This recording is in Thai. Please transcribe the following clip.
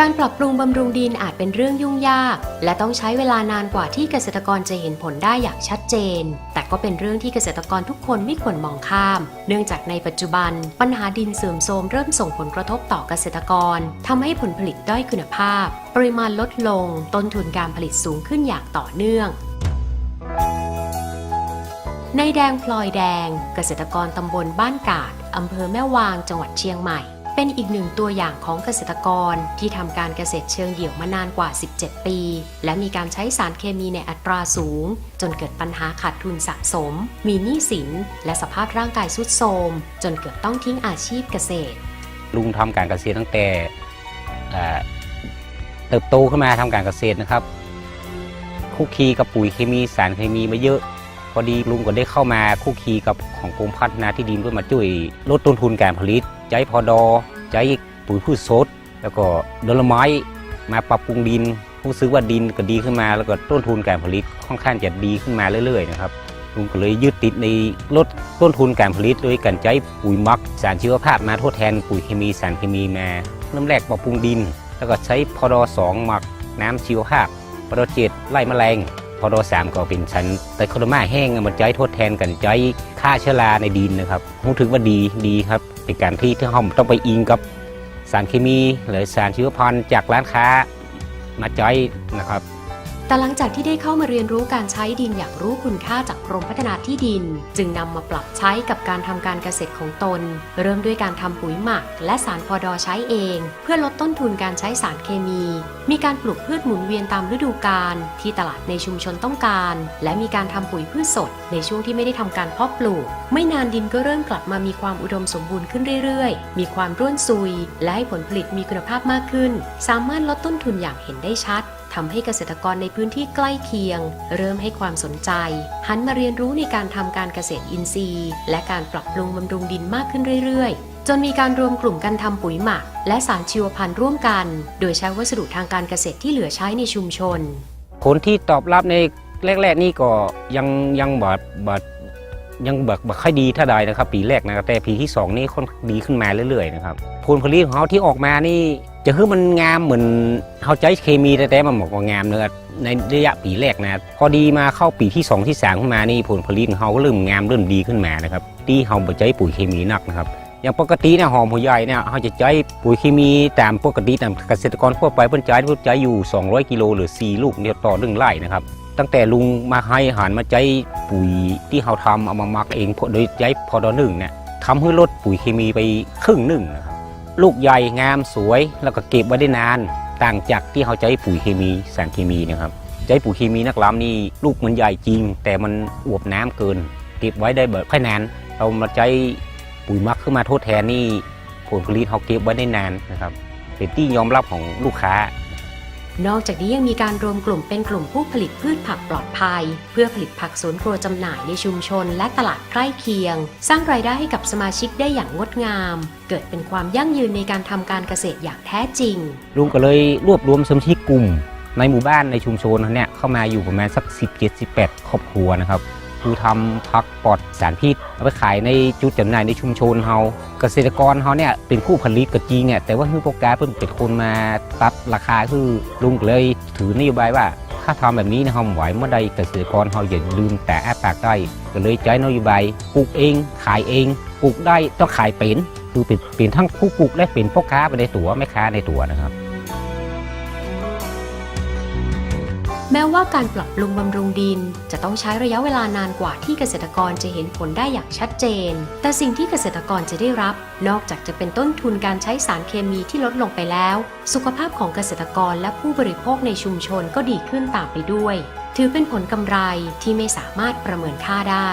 การปรับปรุงบำรุงดินอาจเป็นเรื่องยุ่งยาก และต้องใช้เวลานานกว่าที่เกษตรกรจะเห็นผลได้อย่างชัดเจน แต่ก็เป็นเรื่องที่เกษตรกรทุกคนไม่ควรมองข้าม เนื่องจากในปัจจุบัน ปัญหาดินเสื่อมโทรมเริ่มส่งผลกระทบต่อเกษตรกรทำให้ผลผลิตด้อยคุณภาพ ปริมาณลดลง ต้นทุนการผลิตสูงขึ้นอย่างต่อเนื่องในแดงพลอยแดง เกษตรกรตำบลบ้านกาดอำเภอแม่วางจังหวัดเชียงใหม่ เป็นอีกหนึ่งตัวอย่างของเกษตรกรที่ทำการเกษตรเชิงเดี่ยวมานานกว่า 17 ปี และมีการใช้สารเคมีในอัตราสูง จนเกิดปัญหาขาดทุนสะสม มีหนี้สิน และสภาพร่างกายทรุดโทรมจนเกือบต้องทิ้งอาชีพเกษตร ลุงทำการเกษตรตั้งแต่เติบโตขึ้นมาทำการเกษตรนะครับคุกคีกับปุ๋ยเคมีสารเคมีมาเยอะ พอดีลุงก็ได้เข้ามาคุกคีกับของกรมพัฒนาที่ดินเพื่อมาช่วยลดต้นทุนการผลิตใจพอดอใจปุ๋ยพืชสดแล้วก็ดลไม้มาปรับปรุงดินรู้สึกว่าดินก็ดีขึ้นมา แล้วก็ต้นทุนการผลิตค่อนข้างจะดีขึ้นมาเรื่อยๆนะครับลุงก็เลยยึดติดในลดต้นทุนการผลิตโดยการใช้ปุ๋ยหมัก สารชีวภาพมาทดแทนปุ๋ยเคมีสารเคมีมาเริ่มแรกปรับปรุงดิน แล้วก็ใช้พอดอสองหมักน้ำชีวภาพพอดอเจ็ดไล่แมลง พอดอสามก็เป็นชั้นแต่โคโดมาแห้งเอามาใช้ทดแทนกันจ้อยฆ่าเชื้อราในดินนะครับรู้ถึงว่าดีดีครับเป็นการที่ที่ห้องต้องไปอิงกับสารเคมี หรือสารชีวพันธุ์จากร้านค้ามาจ้อยนะครับ แต่หลังจากที่ได้เข้ามาเรียนรู้การใช้ดินอย่างรู้คุณค่าจากกรมพัฒนาที่ดิน จึงนำมาปรับใช้กับการทำการเกษตรของตน เริ่มด้วยการทำปุ๋ยหมัก และสารพอดอใช้เอง เพื่อลดต้นทุนการใช้สารเคมี มีการปลูกพืชหมุนเวียนตามฤดูกาลที่ตลาดในชุมชนต้องการ และมีการทำปุ๋ยพืชสด ในช่วงที่ไม่ได้ทำการเพาะปลูก ไม่นานดินก็เริ่มกลับมามีความอุดมสมบูรณ์ขึ้นเรื่อยๆ มีความร่วนซุย และให้ผลผลิตมีคุณภาพมากขึ้น สามารถลดต้นทุนอย่างเห็นได้ชัด ทำให้เกษตรกรในพื้นที่ใกล้เคียง เริ่มให้ความสนใจ หันมาเรียนรู้ในการทำการเกษตรอินทรีย์ และการปรับปรุงบำรุงดินมากขึ้นเรื่อยๆ จนมีการรวมกลุ่มกันทำปุ๋ยหมัก และสารชีวพันธุ์ร่วมกัน โดยใช้วัสดุทางการเกษตรที่เหลือใช้ในชุมชน ผลที่ตอบรับในแรก ๆ นี่ก็ยังยังบดบดยังแบบบค่อยดีเท่าใดนะครับ ปีแรกนะครับแต่ปีที่สองนี่ค่อนดีขึ้นมาเรื่อยๆนะครับผลผลิตของเขาที่ออกมานี่ จะคือมันงามเหมือนเขาใช้เคมีแต่แต่มันบอกว่างามเนื้อะในระยะปีแรกนะพอดีมาเข้าปีที่ 2 ที่3ขึ้นมานี่ผลผลิตของเขาก็เริ่มงามเริ่มดีขึ้นมานะครับที่เขาใช้ปุ๋ยเคมีหนักนะครับอย่างปกติเนี่ยหอมหัวใหญ่เนี่ยเขาจะใช้ปุ๋ยเคมีตามปกติตามเกษตรกรทั่วไปเพิ่นใช้เพิ่นใช้อยู่ 200 กิโลหรือ 4 ลูกเนี่ยต่อหนึ่งไร่นะครับตั้งแต่ลุงมาให้อาหารมาใช้ปุ๋ยที่เขาทำเอามาหมักเองโดยใช้พอดอหนึ่งเนี่ยทำให้ลดปุ๋ยเคมีไปครึ่งหนึ่งนะครับ ลูกใหญ่งามสวยแล้วก็เก็บไว้ได้นาน ต่างจากที่เขาใช้ปุ๋ยเคมีสารเคมีนะครับใช้ปุ๋ยเคมีนักล้ำนี่ลูกมันใหญ่จริง แต่มันอวบน้ำเกิน เก็บไว้ได้แบบแค่นานเรามาใช้ปุ๋ยมักขึ้นมาทดแทนนี่ผลผลิตเขาเก็บไว้ได้นานนะครับเป็นที่ยอมรับของลูกค้า นอกจากนี้ยังมีการรวมกลุ่มเป็นกลุ่มผู้ผลิตพืชผักปลอดภัย เพื่อผลิตผักสวนครัวจำหน่ายในชุมชนและตลาดใกล้เคียง สร้างรายได้ให้กับสมาชิกได้อย่างงดงาม เกิดเป็นความยั่งยืนในการทำการเกษตรอย่างแท้จริง ลุงก็เลยรวบรวมสมาชิกกลุ่ม ในหมู่บ้านในชุมชนเนี่ยเข้ามาอยู่ประมาณสัก 17 18 ครอบครัวนะครับ คือทำพักปลอดสารพิษเอาไปขายในจุดจำหน่ายในชุมชนเฮาเกษตรกรเฮาเนี่ยเป็นผู้ผลิตก็จริงเนี่ยแต่ว่าคือโปรแกรมเพิ่นเป็นคนมาตัดราคาคือลุงเลยถือนโยบายว่าถ้าทำแบบนี้นะเฮาไหวเมื่อใดเกษตรกรเฮาอย่าลืมแต่อาปากได้ก็เลยใช้นโยบายปลูกเองขายเองปลูกได้ต้องขายเป็นคือเป็นเป็นทั้งผู้ปลูกและเป็นพ่อค้าไปในตัวแม่ค้าในตัวนะครับ แม้ว่าการปรับปรุงบำรุงดิน จะต้องใช้ระยะเวลานานกว่าที่เกษตรกรจะเห็นผลได้อย่างชัดเจน แต่สิ่งที่เกษตรกรจะได้รับ นอกจากจะเป็นต้นทุนการใช้สารเคมีที่ลดลงไปแล้ว สุขภาพของเกษตรกรและผู้บริโภคในชุมชนก็ดีขึ้นตามไปด้วย ถือเป็นผลกำไรที่ไม่สามารถประเมินค่าได้